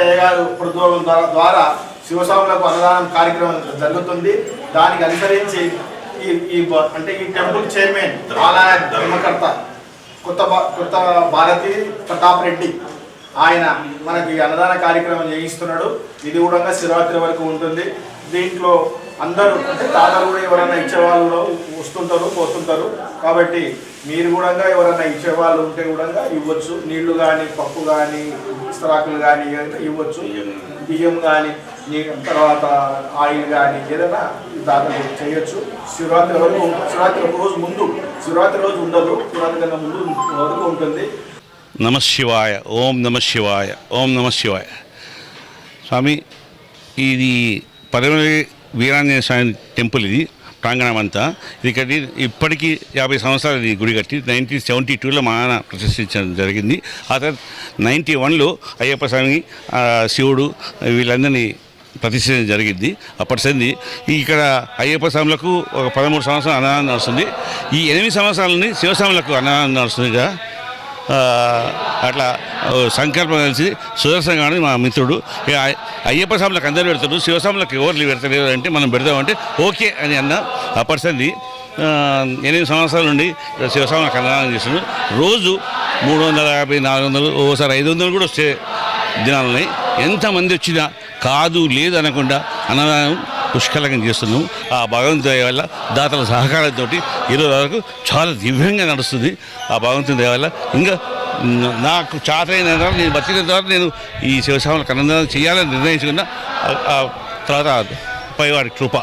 అయ్యగారు ద్వారా శివస్వాములకు అన్నదానం కార్యక్రమం జరుగుతుంది. దానికి అనుసరించి ఈ ఈ అంటే ఈ టెంపుల్ చైర్మన్ ఆలయ ధర్మకర్త కొత్త కొత్త భారతి ప్రతాప్ రెడ్డి ఆయన మనకి అన్నదాన కార్యక్రమం చేయిస్తున్నాడు. ఇది కూడా శివరాత్రి వరకు ఉంటుంది. దీంట్లో అందరూ అంటే తాతలు కూడా ఎవరైనా ఇచ్చేవాళ్ళు కూడా వస్తుంటారు పోతుంటారు. కాబట్టి మీరు కూడా ఎవరైనా ఇచ్చేవాళ్ళు ఉంటే కూడా ఇవ్వచ్చు. నీళ్ళు కానీ పప్పు కానీ ఇస్తరాకులు కానీ ఇవ్వచ్చు. బియ్యం కానీ తర్వాత ఆయిల్ కానీ ఏదైనా దాదాపు చేయొచ్చు. శివరాత్రి వరకు శివరాత్రి ఒక రోజు ముందు శివరాత్రి రోజు ఉండదు. శివరాత్రి కన్నా ముందు వరకు ఉంటుంది. నమశివాయ ఓం నమశివాయ ఓం నమశివాయ స్వామి ఇది పరమరి వీరాంజనేయ స్వామి టెంపుల్ ఇది ప్రాంగణం అంతా. ఇది కట్టి ఇప్పటికీ యాభై సంవత్సరాలు ఇది గుడి కట్టి. నైన్టీన్ సెవెంటీ టూలో మా నాన్న ప్రతిష్ఠించడం జరిగింది. ఆ తర్వాత నైంటీ వన్లో అయ్యప్ప స్వామి శివుడు వీళ్ళందరినీ ప్రతిష్ఠించడం జరిగింది. అప్పటి సంది ఇక్కడ అయ్యప్ప స్వాములకు ఒక పదమూడు సంవత్సరాలు అన్నదానం నడుస్తుంది. ఈ ఎనిమిది సంవత్సరాలని శివస్వాములకు అన్నదానం నడుస్తుంది కదా. అట్లా సంకల్పం కలిసి సుదర్శన గాని మా మిత్రుడు అయ్యప్ప స్వాములకు అందరూ పెడతాడు శివస్వాములకు ఎవరు పెడతలేరు అంటే మనం పెడదామంటే ఓకే అని అన్న ఆ అప్పటిసంది ఎనిమిది సంవత్సరాల నుండి శివస్వాములకు అన్నదానం చేస్తున్నాడు రోజు మూడు వందల యాభై నాలుగు వందలు ఓసారి ఐదు వందలు కూడా వచ్చే దినాలున్నాయి ఎంతమంది వచ్చినా కాదు లేదు అనకుండా అన్నదానం పుష్కలంగా చేస్తున్నాము ఆ భగవంతుని దయ వల్ల దాతల సహకారంతో ఈరోజు వరకు చాలా దివ్యంగా నడుస్తుంది ఆ భగవంతుని దయ వల్ల. ఇంకా నాకు చాతైన నేను బతికిన తర్వాత నేను ఈ శివస్వాములకు అన్నదానం చేయాలని నిర్ణయించుకున్న ఆ- తర్వాత పైవాడి కృప.